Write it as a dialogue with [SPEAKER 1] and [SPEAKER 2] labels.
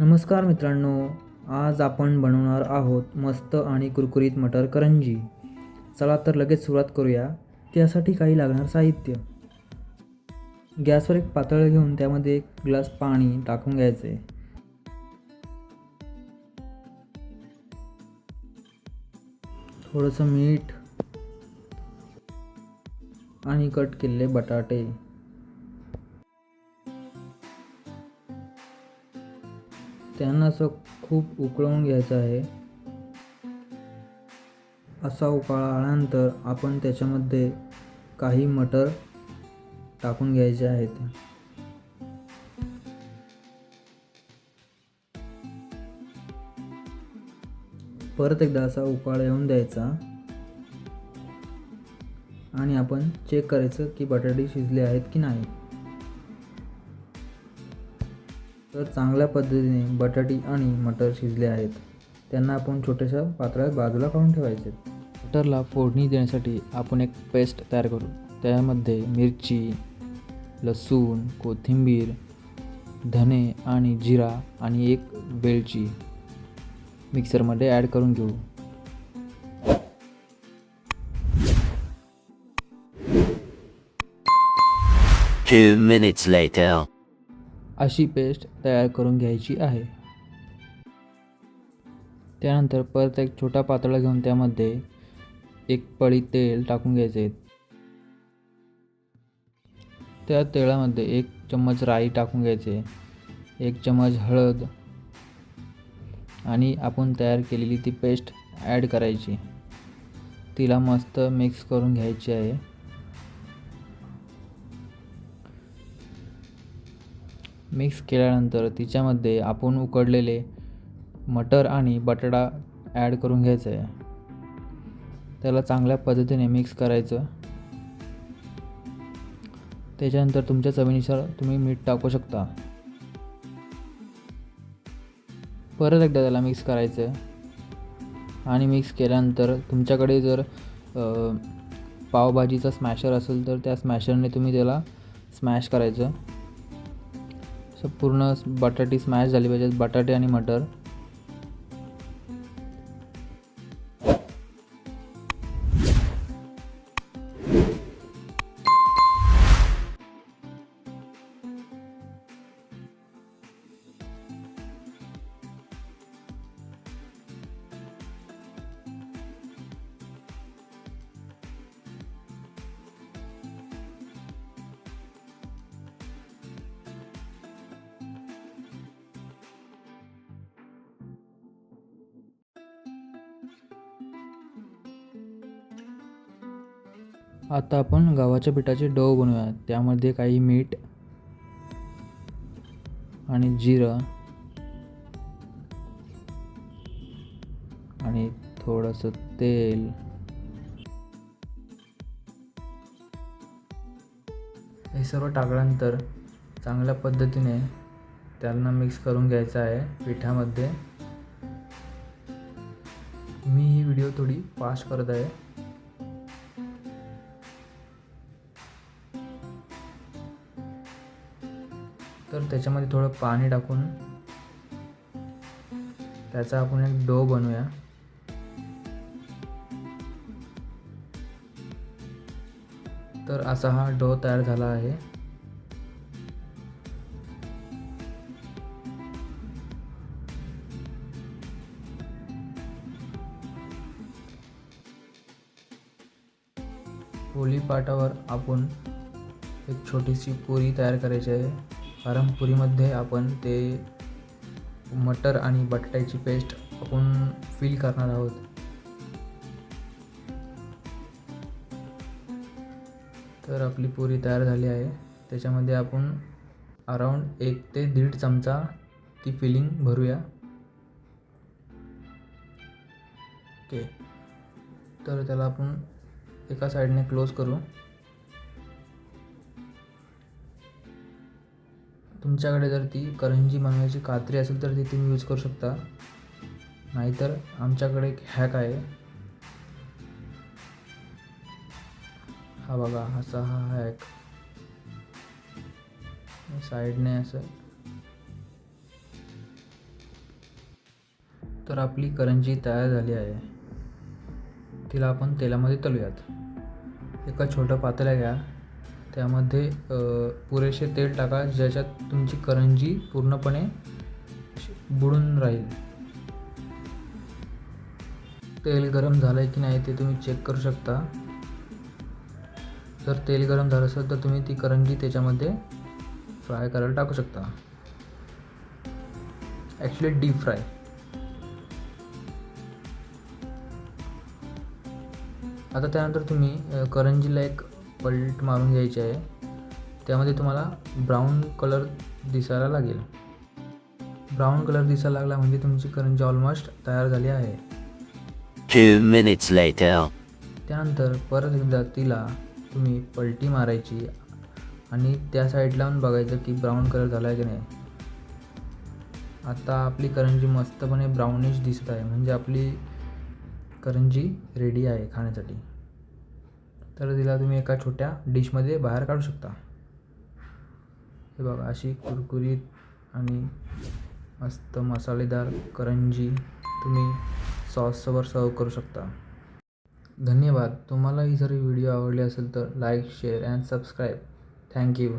[SPEAKER 1] नमस्कार मित्रांनो आज आपण बनवणार आहोत मस्त आणि कुरकुरीत मटर करंजी. चला तर लगेच सुरुवात करूया त्यासाठी काही लागणार साहित्य. गॅसवर एक पातळ घेऊन त्यामध्ये एक ग्लास पाणी टाकून घ्यायचे. थोडंसं मीठ आणि कट केलेले बटाटे. त्यांना असं खूप उकळवून घ्यायचं आहे. असा उकाळा आल्यानंतर आपण त्याच्यामध्ये काही मटर टाकून घ्यायचे आहेत. परत एकदा असा उकाळा येऊन द्यायचा. आणि आपण चेक करायचं की बटाटे शिजले आहेत की नाही. तर चांगल्या पद्धतीने बटाटी आणि मटर शिजले आहेत. त्यांना आपण छोट्याशा पात्रात बाजूला काढून ठेवायचे. मटरला फोडणी देण्यासाठी आपण एक पेस्ट तयार करू. त्यामध्ये मिरची लसूण कोथिंबीर धने आणि जिरा आणि एक वेलची मिक्सरमध्ये ॲड करून घेऊ.
[SPEAKER 2] Two minutes later.
[SPEAKER 1] अशी पेस्ट तयार करून घ्यायची आहे. त्यानंतर परत एक छोटा पातळा घेऊन त्यामध्ये एक पळी तेल टाकून घ्यायचे. त्या तेलामध्ये एक चम्मच राई टाकून घ्यायचे एक चम्मच हळद आणि आपण तयार केलेली ती पेस्ट ॲड करायची. तिला मस्त मिक्स करून घ्यायची आहे. मिक्स केल्यानंतर तिच्यामध्ये आपण उकडलेले मटर आणि बटाटा ॲड करून घ्यायचं. आहे त्याला चांगल्या पद्धतीने मिक्स करायचं. त्याच्यानंतर तुमच्या चवीनुसार तुम्ही मीठ टाकू शकता. परत एकदा त्याला मिक्स करायचं. आणि मिक्स केल्यानंतर तुमच्याकडे जर पावभाजीचा स्मॅशर असेल तर त्या स्मॅशरने तुम्ही त्याला स्मॅश करायचं. असं पूर्ण बटाटी स्मॅश झाली पाहिजेत. बटाटे आणि मटर. आता आपण गव्हाच्या पिठाचे डव बनवूया. त्यामध्ये काही मीठ आणि जिरं आणि थोडंसं तेल. हे सर्व टाकल्यानंतर चांगल्या पद्धतीने त्यांना मिक्स करून घ्यायचं आहे पिठामध्ये. मी ही व्हिडिओ थोडी फास्ट करत आहे. तर त्याच्यामध्ये थोडं पाणी टाकून त्याचा आपण एक डो बनवूया. तर असा हा डो तयार झाला आहे. पोळीपाटावर आपण एक छोटीशी पुरी तयार करायची आहे. कारण पुरीमध्ये आपण ते मटर आणि बटाट्याची पेस्ट आपण फील करणार आहोत. तर आपली पुरी तयार झाली आहे. त्याच्यामध्ये आपण अराऊंड एक ते दीड चमचा ती फिलिंग भरूया. ओके तर त्याला आपण एका साईडने क्लोज करू. तुमच्याकडे जर ती करंजी बनवायची कात्री असेल तर ती तुम्ही यूज करू शकता. नाहीतर आमच्याकडे एक हॅक आहे. हा बघा असा हा हॅक साईडने असं. तर आपली करंजी तयार झाली आहे. तिला आपण तेलामध्ये तळूयात. एका छोटं पातळ्या घ्या. त्यामध्ये पुरेसे तेल टाका ज्याच्यात तुमची करंजी पूर्णपणे बुडून राहील. तेल गरम झालं आहे की नाही ते तुम्ही चेक करू शकता. जर तेल गरम झालं असेल तर तुम्ही ती करंजी त्याच्यामध्ये फ्राय करायला टाकू शकता. ॲक्च्युली डीप फ्राय आता त्यानंतर तुम्ही करंजीला एक पलट मारून घ्यायची आहे. त्यामध्ये तुम्हाला ब्राऊन कलर दिसायला लागेल. ब्राऊन कलर दिसायला लागला म्हणजे तुमची करंजी ऑलमोस्ट तयार झाली आहे. त्यानंतर परत एकदा तिला तुम्ही पलटी मारायची आणि त्या साईडला पण बघायचं की ब्राऊन कलर झाला आहे की नाही. आता आपली करंजी मस्तपणे ब्राउनिश दिसत आहे. म्हणजे आपली करंजी रेडी आहे खाण्यासाठी. तर तिला तुम्ही एका छोट्या डिशमध्ये बाहेर काढू शकता. हे बघा अशी कुरकुरीत आणि मस्त मसालेदार करंजी तुम्ही सॉससोबत सर्व करू शकता. धन्यवाद. तुम्हाला ही जर व्हिडिओ आवडली असेल तर like share and subscribe. Thank you